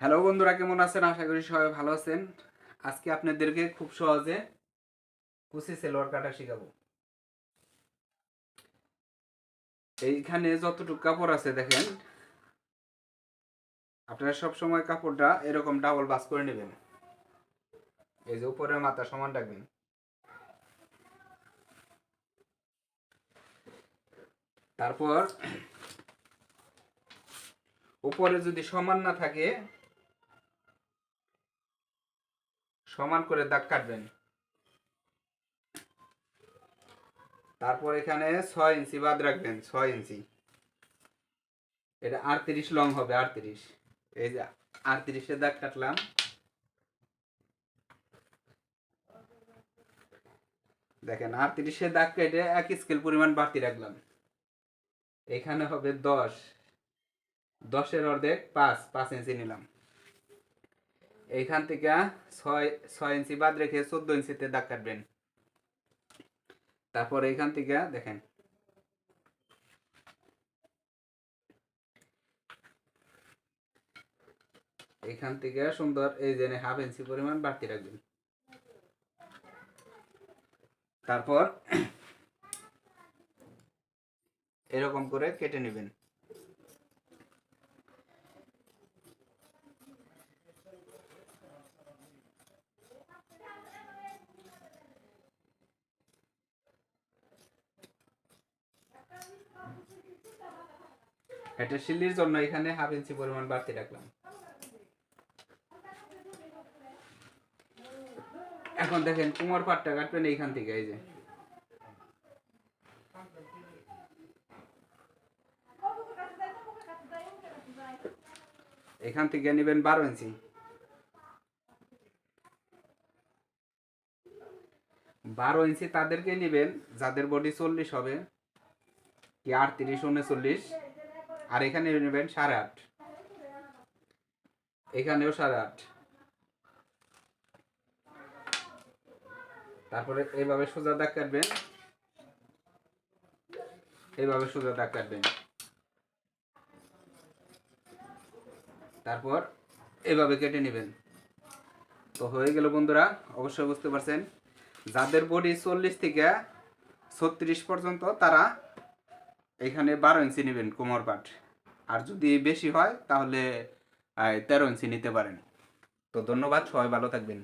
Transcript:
Hello বন্ধুরা, কেমন আছেন? আশা করি সবাই ভালো আছেন। আজকে আপনাদেরকে খুব সহজে কুচি সেলোয়ার কাটা শেখাবো। এইখানে যতটুকু কাপড় আছে দেখেন, আপনারা সব সময় কাপড়টা এরকম ডাবল বাস করে নেবেন। এই যে উপরের মাথা সমান রাখবেন। তারপর উপরে যদি সমান না থাকে সমান করে দাগ কাটবেন। তারপর এখানে ছয় ইঞ্চি বাদ রাখবেন, ছয় ইঞ্চি। এটা আটত্রিশ লং হবে, আটত্রিশ। এই যে আটত্রিশে দাগ কাটলাম। দেখেন, আটত্রিশে দাগ কেটে এক স্কেল পরিমাণ বাড়তি রাখলাম। এখানে হবে দশ। দশের অর্ধেক পাঁচ পাঁচ ইঞ্চি নিলাম। এইখান থেকে ছয় ছয় ইঞ্চি বাদ রেখে চোদ্দ ইঞ্চিতে দাগ কাটবেন। তারপর এইখান থেকে দেখেন। এখান থেকে সুন্দর এই যে হাফ ইঞ্চি পরিমাণ বাড়তি রাখবেন। তারপর এরকম করে কেটে নেবেন। এটা শিল্লির জন্য এখানে হাফ ইঞ্চি পরিমাণ বাড়তি রাখলাম। এখন দেখেন কুমার পাটটা কাটবেন এইখান থেকে, এই যে। এখান থেকে নেবেন বারো ইঞ্চি। বারো ইঞ্চি তাদেরকে নেবেন, যাদের বডি চল্লিশ হবে, কি আটত্রিশ, উনচল্লিশ। আর এখানে নেবেন সাড়ে আট। এখানেও সাড়ে আট। তারপরে এইভাবে সোজা দাগ কাটবেন। এইভাবে সোজা দাগ কাটবেন। তারপর এভাবে কেটে নেবেন। তো হয়ে গেল বন্ধুরা, অবশ্যই বুঝতে পারছেন। যাদের বডি চল্লিশ থেকে ছত্রিশ পর্যন্ত তারা এখানে বারো ইঞ্চি নেবেন কোমর পাট। আর যদি বেশি হয়, তাহলে তেরো ইঞ্চি নিতে পারেন। তো ধন্যবাদ, সবাই ভালো থাকবেন।